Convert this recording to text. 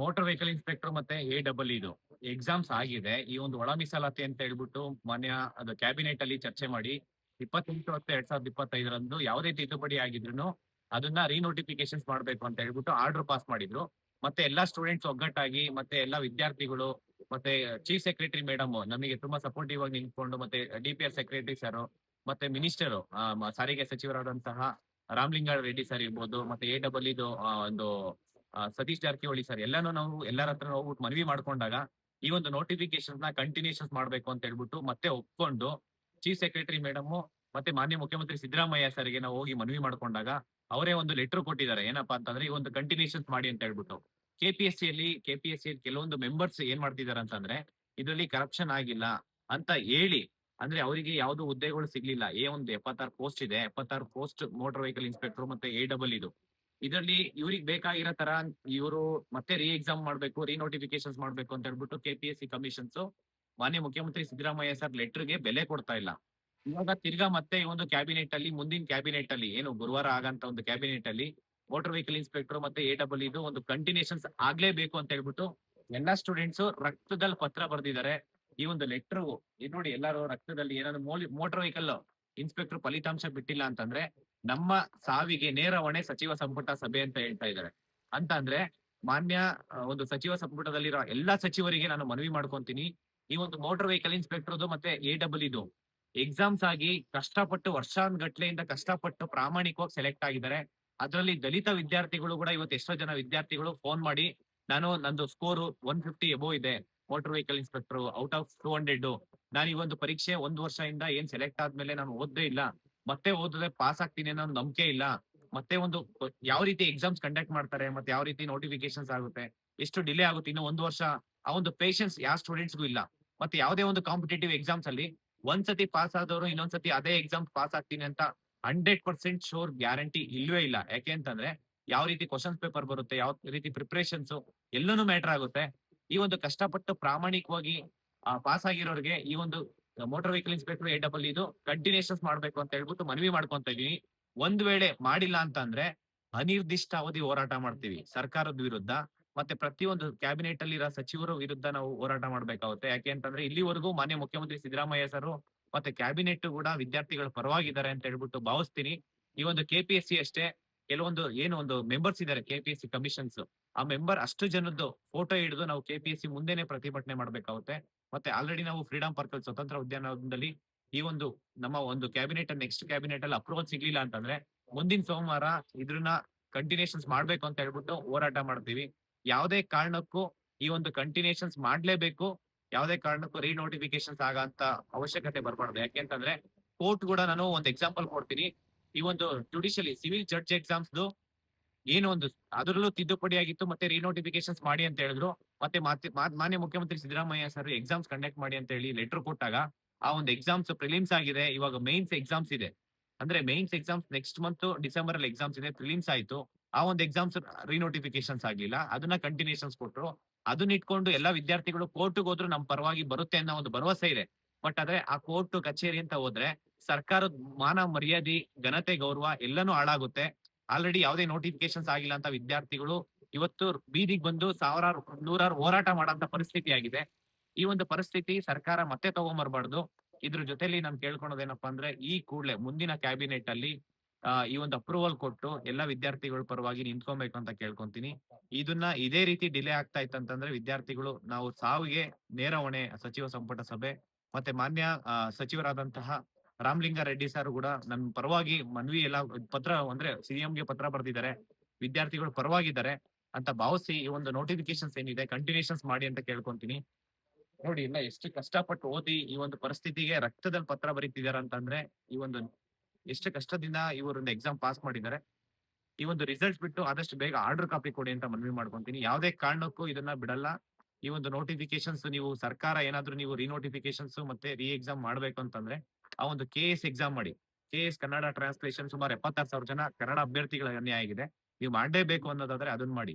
Motor vehicle inspector ಮತ್ತೆ A double ಇದು. Exams ಆಗಿದೆ. ಈ ಒಂದು ಒಳ ಮೀಸಲಾತಿ ಅಂತ ಹೇಳ್ಬಿಟ್ಟು ಮಾನ್ಯ ಅದು ಕ್ಯಾಬಿನೆಟ್ ಅಲ್ಲಿ ಚರ್ಚೆ ಮಾಡಿ ಇಪ್ಪತ್ತೆಂಟು ಹತ್ತು ಎರಡ್ ಸಾವಿರದ ಇಪ್ಪತ್ತೈದರಂದು ಯಾವುದೇ ತಿದ್ದುಪಡಿ ಆಗಿದ್ರು ಅದನ್ನ ರೀನೋಟಿಫಿಕೇಶನ್ಸ್ ಮಾಡ್ಬೇಕು ಅಂತ ಹೇಳ್ಬಿಟ್ಟು ಆರ್ಡರ್ ಪಾಸ್ ಮಾಡಿದ್ರು. ಮತ್ತೆ ಎಲ್ಲಾ ಸ್ಟೂಡೆಂಟ್ಸ್ ಒಗ್ಗಟ್ಟಾಗಿ ಮತ್ತೆ ಎಲ್ಲಾ ವಿದ್ಯಾರ್ಥಿಗಳು ಮತ್ತೆ ಚೀಫ್ ಸೆಕ್ರೆಟರಿ ಮೇಡಮ್ ನಮಗೆ ತುಂಬಾ ಸಪೋರ್ಟಿವ್ ಆಗಿ ನಿಂತ್ಕೊಂಡು ಮತ್ತೆ D P R secretary sir ಮತ್ತೆ ಮಿನಿಸ್ಟರ್ ಸಾರಿಗೆ ಸಚಿವರಾದಂತಹ ರಾಮಲಿಂಗ ರೆಡ್ಡಿ ಸರ್ ಇರ್ಬೋದು, ಮತ್ತೆ ಎ ಡಬಲ್ ಇದು ಒಂದು ಸತೀಶ್ ಜಾರಕಿಹೊಳಿ ಸರ್ ಎಲ್ಲಾನು ನಾವು ಎಲ್ಲರ ಹತ್ರ ಹೋಗ್ಬಿಟ್ಟು ಮನವಿ ಮಾಡ್ಕೊಂಡಾಗ ಈ ಒಂದು ನೋಟಿಫಿಕೇಶನ್ನ ಕಂಟಿನ್ಯೂಷನ್ಸ್ ಮಾಡ್ಬೇಕು ಅಂತ ಹೇಳ್ಬಿಟ್ಟು ಮತ್ತೆ ಒಪ್ಕೊಂಡು ಚೀಫ್ ಸೆಕ್ರೆಟರಿ ಮೇಡಮ್ ಮತ್ತೆ ಮಾನ್ಯ ಮುಖ್ಯಮಂತ್ರಿ ಸಿದ್ದರಾಮಯ್ಯ ಸರ್ಗೆ ನಾವು ಹೋಗಿ ಮನವಿ ಮಾಡ್ಕೊಂಡಾಗ ಅವರೇ ಒಂದು ಲೆಟರ್ ಕೊಟ್ಟಿದ್ದಾರೆ. ಏನಪ್ಪಾ ಅಂತಂದ್ರೆ ಈ ಒಂದು ಕಂಟಿನ್ಯೂಷನ್ಸ್ ಮಾಡಿ ಅಂತ ಹೇಳ್ಬಿಟ್ಟು. ಕೆಪಿಎಸ್ಸಿ ಅಲ್ಲಿ ಕೆಪಿಎಸ್ಸಿ ಕೆಲವೊಂದು ಮೆಂಬರ್ಸ್ ಏನ್ ಮಾಡ್ತಿದ್ದಾರೆ ಅಂತಂದ್ರೆ ಇದರಲ್ಲಿ ಕರಪ್ಷನ್ ಆಗಿಲ್ಲ ಅಂತ ಹೇಳಿ ಅಂದ್ರೆ ಅವರಿಗೆ ಯಾವ್ದು ಹುದ್ದೆಗಳು ಸಿಗ್ಲಿಲ್ಲ. ಏ ಒಂದು ಎಪ್ಪತ್ತಾರು ಪೋಸ್ಟ್ ಇದೆ. ಎಪ್ಪತ್ತಾರು ಪೋಸ್ಟ್ ಮೋಟಾರ್ ವೆಹಿಕಲ್ ಇನ್ಸ್ಪೆಕ್ಟರ್ ಮತ್ತೆ ಎ ಡಬಲ್ ಇದು. ಇದರಲ್ಲಿ ಇವ್ರಿಗೆ ಬೇಕಾಗಿರೋ ತರ ಇವರು ಮತ್ತೆ ರೀ ಎಕ್ಸಾಮ್ ಮಾಡ್ಬೇಕು ರಿನೋಟಿಫಿಕೇಶನ್ಸ್ ಮಾಡ್ಬೇಕು ಅಂತ ಹೇಳ್ಬಿಟ್ಟು ಕೆಪಿಎಸ್ಸಿ ಕಮಿಷನ್ಸ್ ಮಾನ್ಯ ಮುಖ್ಯಮಂತ್ರಿ ಸಿದ್ದರಾಮಯ್ಯ ಸರ್ ಲೆಟರ್ಗೆ ಬೆಲೆ ಕೊಡ್ತಾ ಇಲ್ಲ. ಇವಾಗ ತಿರ್ಗಾ ಮತ್ತೆ ಈ ಒಂದು ಕ್ಯಾಬಿನೆಟ್ ಅಲ್ಲಿ, ಮುಂದಿನ ಕ್ಯಾಬಿನೆಟ್ ಅಲ್ಲಿ, ಏನು ಗುರುವಾರ ಆಗಂತ ಒಂದು ಕ್ಯಾಬಿನೆಟ್ ಅಲ್ಲಿ ಮೋಟರ್ ವೆಹಿಕಲ್ ಇನ್ಸ್ಪೆಕ್ಟರ್ ಮತ್ತೆ ಎ ಡಬಲ್ ಇದು ಒಂದು ಕಂಟಿನ್ಯೂಷನ್ಸ್ ಆಗ್ಲೇಬೇಕು ಅಂತ ಹೇಳ್ಬಿಟ್ಟು ಎಲ್ಲಾ ಸ್ಟೂಡೆಂಟ್ಸ್ ರಕ್ತದಲ್ಲಿ ಪತ್ರ ಬರೆದಿದ್ದಾರೆ. ಈ ಒಂದು ಲೆಟರ್ ನೋಡಿ ಎಲ್ಲರೂ ರಕ್ತದಲ್ಲಿ ಏನಾದ್ರು ಮೋಟರ್ ವೆಹಿಕಲ್ ಇನ್ಸ್ಪೆಕ್ಟರ್ ಫಲಿತಾಂಶ ಬಿಟ್ಟಿಲ್ಲ ಅಂತಂದ್ರೆ ನಮ್ಮ ಸಾವಿಗೆ ನೇರ ಹೊಣೆ ಸಚಿವ ಸಂಪುಟ ಸಭೆ ಅಂತ ಹೇಳ್ತಾ ಇದ್ದಾರೆ. ಅಂತ ಅಂದ್ರೆ ಮಾನ್ಯ ಒಂದು ಸಚಿವ ಸಂಪುಟದಲ್ಲಿರೋ ಎಲ್ಲಾ ಸಚಿವರಿಗೆ ನಾನು ಮನವಿ ಮಾಡ್ಕೊಂತೀನಿ. ಈ ಒಂದು ಮೋಟಾರ್ ವೆಹಿಕಲ್ ಇನ್ಸ್ಪೆಕ್ಟರ್ ಮತ್ತೆ ಎ ಡಬಲ್ ಇದು ಎಕ್ಸಾಮ್ಸ್ ಆಗಿ ಕಷ್ಟಪಟ್ಟು ವರ್ಷಾನ್ಗಟ್ಲೆಯಿಂದ ಕಷ್ಟಪಟ್ಟು ಪ್ರಾಮಾಣಿಕವಾಗಿ ಸೆಲೆಕ್ಟ್ ಆಗಿದ್ದಾರೆ. ಅದರಲ್ಲಿ ದಲಿತ ವಿದ್ಯಾರ್ಥಿಗಳು ಕೂಡ ಇವತ್ತು ಎಷ್ಟೋ ಜನ ವಿದ್ಯಾರ್ಥಿಗಳು ಫೋನ್ ಮಾಡಿ, ನಾನು ನಂದು ಸ್ಕೋರ್ ಒನ್ ಫಿಫ್ಟಿ ಎಬೋ ಇದೆ. Motor vehicle inspector out of two hundred ನಾನು ಈ ಒಂದು ಪರೀಕ್ಷೆ ಒಂದು ವರ್ಷದಿಂದ ಏನ್ ಸೆಲೆಕ್ಟ್ ಆದ್ಮೇಲೆ ನಾನು ಓದ್ದೇ ಇಲ್ಲ. ಮತ್ತೆ ಓದಿದ್ರೆ ಪಾಸ್ ಆಗ್ತೀನಿ ಅನ್ನೋ ನಂಬಿಕೆ ಇಲ್ಲ. ಮತ್ತೆ ಒಂದು ಯಾವ ರೀತಿ ಎಕ್ಸಾಮ್ಸ್ ಕಂಡಕ್ಟ್ ಮಾಡ್ತಾರೆ, ಮತ್ತೆ ಯಾವ ರೀತಿ ನೋಟಿಫಿಕೇಶನ್ಸ್ ಆಗುತ್ತೆ, ಎಷ್ಟು ಡಿಲೇ ಆಗುತ್ತೆ, ಇನ್ನು ಒಂದು ವರ್ಷ ಆ ಒಂದು ಪೇಷನ್ಸ್ ಯಾವ ಸ್ಟೂಡೆಂಟ್ಸ್ಗೂ ಇಲ್ಲ. ಮತ್ತೆ ಯಾವುದೇ ಒಂದು ಕಾಂಪಿಟೇಟಿವ್ ಎಕ್ಸಾಮ್ಸ್ ಅಲ್ಲಿ ಒಂದ್ಸತಿ ಪಾಸ್ ಆದವರು ಇನ್ನೊಂದ್ಸತಿ ಅದೇ ಎಕ್ಸಾಮ್ ಪಾಸ್ ಆಗ್ತೀನಿ ಅಂತ ಹಂಡ್ರೆಡ್ ಪರ್ಸೆಂಟ್ ಶೋರ್ ಗ್ಯಾರಂಟಿ ಇಲ್ವೇ ಇಲ್ಲ. ಯಾಕೆ ಅಂತಂದ್ರೆ ಯಾವ ರೀತಿ ಕ್ವಶನ್ಸ್ ಪೇಪರ್ ಬರುತ್ತೆ, ಯಾವ ರೀತಿ ಪ್ರಿಪರೇಷನ್ಸ್ ಎಲ್ಲನೂ ಮ್ಯಾಟರ್ ಆಗುತ್ತೆ. ಈ ಒಂದು ಕಷ್ಟಪಟ್ಟು ಪ್ರಾಮಾಣಿಕವಾಗಿ ಪಾಸ್ ಆಗಿರೋರಿಗೆ ಈ ಒಂದು motor vehicle inspector A double ಇದು ಕಂಟಿನ್ಯೂಷನ್ಸ್ ಮಾಡ್ಬೇಕು ಅಂತ ಹೇಳ್ಬಿಟ್ಟು ಮನವಿ ಮಾಡ್ಕೊಂತ ಇದೀನಿ ಒಂದ್ ವೇಳೆ ಮಾಡಿಲ್ಲ ಅಂತ ಅಂದ್ರೆ ಅನಿರ್ದಿಷ್ಟ ಅವಧಿ ಹೋರಾಟ ಮಾಡ್ತೀವಿ, ಸರ್ಕಾರದ ವಿರುದ್ಧ. ಮತ್ತೆ ಪ್ರತಿಯೊಂದು ಕ್ಯಾಬಿನೆಟ್ ಅಲ್ಲಿ ಇರೋ ಸಚಿವರ ವಿರುದ್ಧ ನಾವು ಹೋರಾಟ ಮಾಡ್ಬೇಕಾಗುತ್ತೆ. ಯಾಕೆ ಅಂತಂದ್ರೆ ಇಲ್ಲಿವರೆಗೂ ಮಾನ್ಯ ಮುಖ್ಯಮಂತ್ರಿ ಸಿದ್ದರಾಮಯ್ಯ ಸರ್ ಮತ್ತೆ ಕ್ಯಾಬಿನೆಟ್ ಕೂಡ ವಿದ್ಯಾರ್ಥಿಗಳ ಪರವಾಗಿದ್ದಾರೆ ಅಂತ ಹೇಳ್ಬಿಟ್ಟು ಭಾವಿಸ್ತೀನಿ. ಈ ಒಂದು ಕೆಪಿಎಸ್ಸಿ ಅಷ್ಟೇ, ಕೆಲವೊಂದು ಏನು ಒಂದು ಮೆಂಬರ್ಸ್ ಇದ್ದಾರೆ ಕೆಪಿಎಸ್ಸಿ ಕಮಿಷನ್ಸ್ ಆ ಮೆಂಬರ್ ಅಷ್ಟು ಜನದ್ದು ಫೋಟೋ ಹಿಡಿದು ನಾವು ಕೆಪಿಎಸ್ಸಿ ಮುಂದೆನೆ ಪ್ರತಿಭಟನೆ ಮಾಡ್ಬೇಕಾಗುತ್ತೆ. ಮತ್ತೆ ಆಲ್ರೆಡಿ ನಾವು ಫ್ರೀಡಂ ಪಾರ್ಕ್ ಅಲ್ಲಿ ಸ್ವತಂತ್ರ ಉದ್ಯಾನವನದಲ್ಲಿ ಈ ಒಂದು ನಮ್ಮ ಒಂದು ಕ್ಯಾಬಿನೆಟ್ ನೆಕ್ಸ್ಟ್ ಕ್ಯಾಬಿನೆಟ್ ಅಲ್ಲಿ ಅಪ್ರೂವಲ್ ಸಿಗ್ಲಿಲ್ಲ ಅಂತಂದ್ರೆ ಮುಂದಿನ ಸೋಮವಾರ ಇದ್ರನ್ನ ಕಂಟಿನ್ಯೂಷನ್ಸ್ ಮಾಡ್ಬೇಕು ಅಂತ ಹೇಳ್ಬಿಟ್ಟು ಹೋರಾಟ ಮಾಡ್ತೀವಿ. ಯಾವುದೇ ಕಾರಣಕ್ಕೂ ಈ ಒಂದು ಕಂಟಿನ್ಯೂಷನ್ಸ್ ಮಾಡ್ಲೇಬೇಕು. ಯಾವುದೇ ಕಾರಣಕ್ಕೂ ರಿನೋಟಿಫಿಕೇಶನ್ಸ್ ಆಗಂತ ಅವಶ್ಯಕತೆ ಬರಬಾರ್ದು. ಯಾಕೆಂತಂದ್ರೆ ಕೋರ್ಟ್ ಕೂಡ ನಾನು ಒಂದು ಎಕ್ಸಾಂಪಲ್ ಕೊಡ್ತೀನಿ. ಈ ಒಂದು ಜುಡಿಷಿಯಲಿ ಸಿವಿಲ್ ಜಡ್ಜ್ ಎಕ್ಸಾಮ್ಸ್ ಏನು ಒಂದು ಅದರಲ್ಲೂ ತಿದ್ದುಪಡಿ ಆಗಿತ್ತು, ಮತ್ತೆ ರೀನೋಟಿಫಿಕೇಶನ್ಸ್ ಮಾಡಿ ಅಂತ ಹೇಳಿದ್ರು. ಮತ್ತೆ ಮಾನ್ಯ ಮುಖ್ಯಮಂತ್ರಿ ಸಿದ್ದರಾಮಯ್ಯ ಸರ್ ಎಕ್ಸಾಮ್ಸ್ ಕಂಡಕ್ಟ್ ಮಾಡಿ ಅಂತ ಹೇಳಿ ಲೆಟರ್ ಕೊಟ್ಟಾಗ ಆ ಒಂದು ಎಕ್ಸಾಮ್ಸ್ ಪ್ರಿಲಿಮ್ಸ್ ಆಗಿದೆ, ಇವಾಗ ಮೈನ್ಸ್ ಎಕ್ಸಾಮ್ಸ್ ಇದೆ. ಅಂದ್ರೆ mains exams next month December ಅಲ್ಲಿ ಎಕ್ಸಾಮ್ಸ್ ಇದೆ ಪ್ರಿಲಿಮ್ಸ್ ಆಯ್ತು. ಆ ಒಂದು ಎಕ್ಸಾಮ್ಸ್ ರಿನೋಟಿಫಿಕೇಶನ್ಸ್ ಆಗ್ಲಿಲ್ಲ, ಅದನ್ನ ಕಂಟಿನ್ಯೂಷನ್ಸ್ ಕೊಟ್ರು. ಅದನ್ನ ಇಟ್ಕೊಂಡು ಎಲ್ಲಾ ವಿದ್ಯಾರ್ಥಿಗಳು ಕೋರ್ಟ್ಗೆ ಹೋದ್ರು ನಮ್ ಪರವಾಗಿ ಬರುತ್ತೆ ಅನ್ನೋ ಒಂದು ಭರವಸೆ ಇದೆ. ಬಟ್ ಆದ್ರೆ ಆ ಕೋರ್ಟ್ ಕಚೇರಿ ಅಂತ ಹೋದ್ರೆ ಸರ್ಕಾರದ ಮಾನ ಮರ್ಯಾದೆ, ಘನತೆ, ಗೌರವ ಎಲ್ಲನೂ ಹಾಳಾಗುತ್ತೆ. ಆಲ್ರೆಡಿ ಯಾವುದೇ ನೋಟಿಫಿಕೇಶನ್ಸ್ ಆಗಿಲ್ಲ ಅಂತ ವಿದ್ಯಾರ್ಥಿಗಳು ಇವತ್ತು ಬೀದಿಗೆ ಬಂದು ಸಾವಿರಾರು, ನೂರಾರು ಹೋರಾಟ ಮಾಡಂತ ಪರಿಸ್ಥಿತಿ ಆಗಿದೆ. ಈ ಒಂದು ಪರಿಸ್ಥಿತಿ ಸರ್ಕಾರ ಮತ್ತೆ ತಗೊಂಬರ್ಬಾರ್ದು. ಇದ್ರ ಜೊತೆಲಿ ನಾನು ಕೇಳ್ಕೊಳೋದೇನಪ್ಪಾ ಅಂದ್ರೆ, ಈ ಕೂಡಲೇ ಮುಂದಿನ ಕ್ಯಾಬಿನೆಟ್ ಅಲ್ಲಿ ಈ ಒಂದು ಅಪ್ರೂವಲ್ ಕೊಟ್ಟು ಎಲ್ಲಾ ವಿದ್ಯಾರ್ಥಿಗಳ ಪರವಾಗಿ ನಿಂತ್ಕೊಬೇಕು ಅಂತ ಕೇಳ್ಕೊಂತೀನಿ. ಇದನ್ನ ಇದೇ ರೀತಿ ಡಿಲೇ ಆಗ್ತಾ ಇತ್ತಂತಂದ್ರೆ ವಿದ್ಯಾರ್ಥಿಗಳು, ನಾವು ಸಾವಿಗೆ ನೇರ ಹೊಣೆ ಸಚಿವ ಸಂಪುಟ ಸಭೆ, ಮತ್ತೆ ಮಾನ್ಯ ಸಚಿವರಾದಂತಹ ರಾಮಲಿಂಗ ರೆಡ್ಡಿ ಸರ್ ಕೂಡ ನನ್ನ ಪರವಾಗಿ ಮನವಿ ಎಲ್ಲ ಪತ್ರ ಅಂದ್ರೆ ಸಿಎಂಗೆ ಪತ್ರ ಬರೆದಿದ್ದಾರೆ. ವಿದ್ಯಾರ್ಥಿಗಳು ಪರವಾಗಿದ್ದಾರೆ. ಅಂತ ಭಾವಿಸಿ ಈ ಒಂದು ನೋಟಿಫಿಕೇಶನ್ಸ್ ಏನಿದೆ ಕಂಟಿನ್ಯೂಷನ್ಸ್ ಮಾಡಿ ಅಂತ ಕೇಳ್ಕೊಂತೀನಿ. ನೋಡಿ ಇಲ್ಲ ಎಷ್ಟು ಕಷ್ಟಪಟ್ಟು ಓದಿ ಈ ಒಂದು ಪರಿಸ್ಥಿತಿಗೆ ರಕ್ತದಲ್ಲಿ ಪತ್ರ ಬರೀತಿದಾರ ಅಂತಂದ್ರೆ, ಈ ಒಂದು ಎಷ್ಟು ಕಷ್ಟದಿಂದ ಇವರೊಂದು ಎಕ್ಸಾಮ್ ಪಾಸ್ ಮಾಡಿದ್ದಾರೆ. ಈ ಒಂದು ರಿಸಲ್ಟ್ ಬಿಟ್ಟು ಆದಷ್ಟು ಬೇಗ ಆರ್ಡರ್ ಕಾಪಿ ಕೊಡಿ ಅಂತ ಮನವಿ ಮಾಡ್ಕೊಂತೀನಿ. ಯಾವುದೇ ಕಾರಣಕ್ಕೂ ಇದನ್ನ ಬಿಡಲ್ಲ. ಈ ಒಂದು ನೋಟಿಫಿಕೇಶನ್ಸ್ ನೀವು ಸರ್ಕಾರ ಏನಾದ್ರೂ ನೀವು ರಿನೋಟಿಫಿಕೇಶನ್ಸ್ ಮತ್ತೆ ರಿ ಎಕ್ಸಾಮ್ ಮಾಡ್ಬೇಕು ಅಂತಂದ್ರೆ, ಆ ಒಂದು ಕೆ ಎಸ್ ಎಕ್ಸಾಮ್ ಮಾಡಿ. ಕೆ ಎಸ್ ಕನ್ನಡ ಟ್ರಾನ್ಸ್ಲೇಷನ್ ಸುಮಾರು ಎಪ್ಪತ್ತಾರು ಸಾವಿರ ಜನ ಕನ್ನಡ ಅಭ್ಯರ್ಥಿಗಳ ಅನ್ಯಾಯ ಆಗಿದೆ. ನೀವು ಮಾಡಲೇಬೇಕು ಅನ್ನೋದಾದ್ರೆ ಅದನ್ನ ಮಾಡಿ.